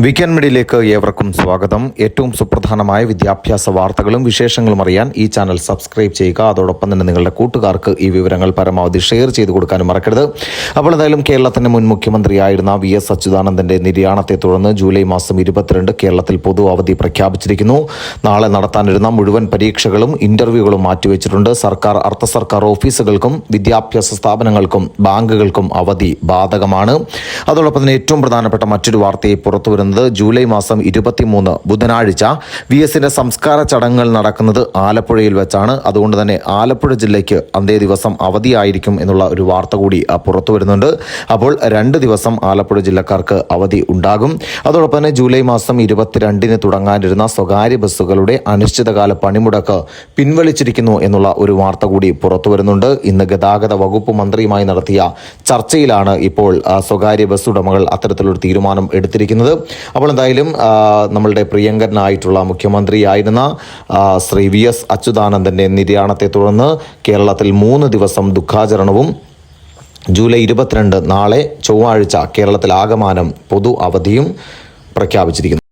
Weekend മീഡിയയിലേക്ക് ഏവർക്കും സ്വാഗതം. ഏറ്റവും സുപ്രധാനമായ വിദ്യാഭ്യാസ വാർത്തകളും വിശേഷങ്ങളും അറിയാൻ ഈ ചാനൽ സബ്സ്ക്രൈബ് ചെയ്യുക. അതോടൊപ്പം തന്നെ നിങ്ങളുടെ കൂട്ടുകാർക്ക് ഈ വിവരങ്ങൾ പരമാവധി ഷെയർ ചെയ്ത് കൊടുക്കാനും മറക്കരുത്. അപ്പോൾ എന്തായാലും കേരളത്തിന്റെ മുൻ മുഖ്യമന്ത്രിയായിരുന്ന വി എസ് അച്യുതാനന്ദന്റെ നിര്യാണത്തെ തുടർന്ന് ജൂലൈ മാസം ഇരുപത്തിരണ്ട് കേരളത്തിൽ പൊതു അവധി പ്രഖ്യാപിച്ചിരിക്കുന്നു. നാളെ നടത്താനിരുന്ന മുഴുവൻ പരീക്ഷകളും ഇന്റർവ്യൂകളും മാറ്റിവെച്ചിട്ടുണ്ട്. സർക്കാർ അർദ്ധ സർക്കാർ ഓഫീസുകൾക്കും വിദ്യാഭ്യാസ സ്ഥാപനങ്ങൾക്കും ബാങ്കുകൾക്കും അവധി ബാധകമാണ്. അതോടൊപ്പം തന്നെ ഏറ്റവും പ്രധാനപ്പെട്ട മറ്റൊരു വാർത്തയെ പുറത്തു വരുന്നത് ജൂലൈ മാസം ഇരുപത്തിമൂന്ന് ബുധനാഴ്ച വി എസിന്റെ സംസ്കാര ചടങ്ങുകൾ നടക്കുന്നത് ആലപ്പുഴയിൽ വെച്ചാണ്. അതുകൊണ്ട് തന്നെ ആലപ്പുഴ ജില്ലയ്ക്ക് അന്തേ ദിവസം അവധിയായിരിക്കും എന്നുള്ള ഒരു വാർത്ത കൂടി പുറത്തു വരുന്നുണ്ട്. അപ്പോൾ രണ്ട് ദിവസം ആലപ്പുഴ ജില്ലക്കാർക്ക് അവധി ഉണ്ടാകും. അതോടൊപ്പം തന്നെ ജൂലൈ മാസം ഇരുപത്തിരണ്ടിന് തുടങ്ങാനിരുന്ന സ്വകാര്യ ബസ്സുകളുടെ അനിശ്ചിതകാല പണിമുടക്ക് പിൻവലിച്ചിരിക്കുന്നു എന്നുള്ള ഒരു വാർത്ത കൂടി പുറത്തു വരുന്നുണ്ട്. ഇന്ന് ഗതാഗത വകുപ്പ് മന്ത്രിയുമായി നടത്തിയ ചർച്ചയിലാണ് ഇപ്പോൾ സ്വകാര്യ ബസ് ഉടമകൾ അത്തരത്തിലൊരു തീരുമാനം എടുത്തിരിക്കുന്നത്. അപ്പോൾ എന്തായാലും നമ്മളുടെ പ്രിയങ്കരനായിട്ടുള്ള മുഖ്യമന്ത്രിയായിരുന്ന ശ്രീ വി എസ് അച്യുതാനന്ദന്റെ നിര്യാണത്തെ തുടർന്ന് കേരളത്തിൽ മൂന്ന് ദിവസം ദുഃഖാചരണവും ജൂലൈ ഇരുപത്തിരണ്ട് നാളെ ചൊവ്വാഴ്ച കേരളത്തിൽ ആകമാനം പൊതു അവധിയും പ്രഖ്യാപിച്ചിരിക്കുന്നു.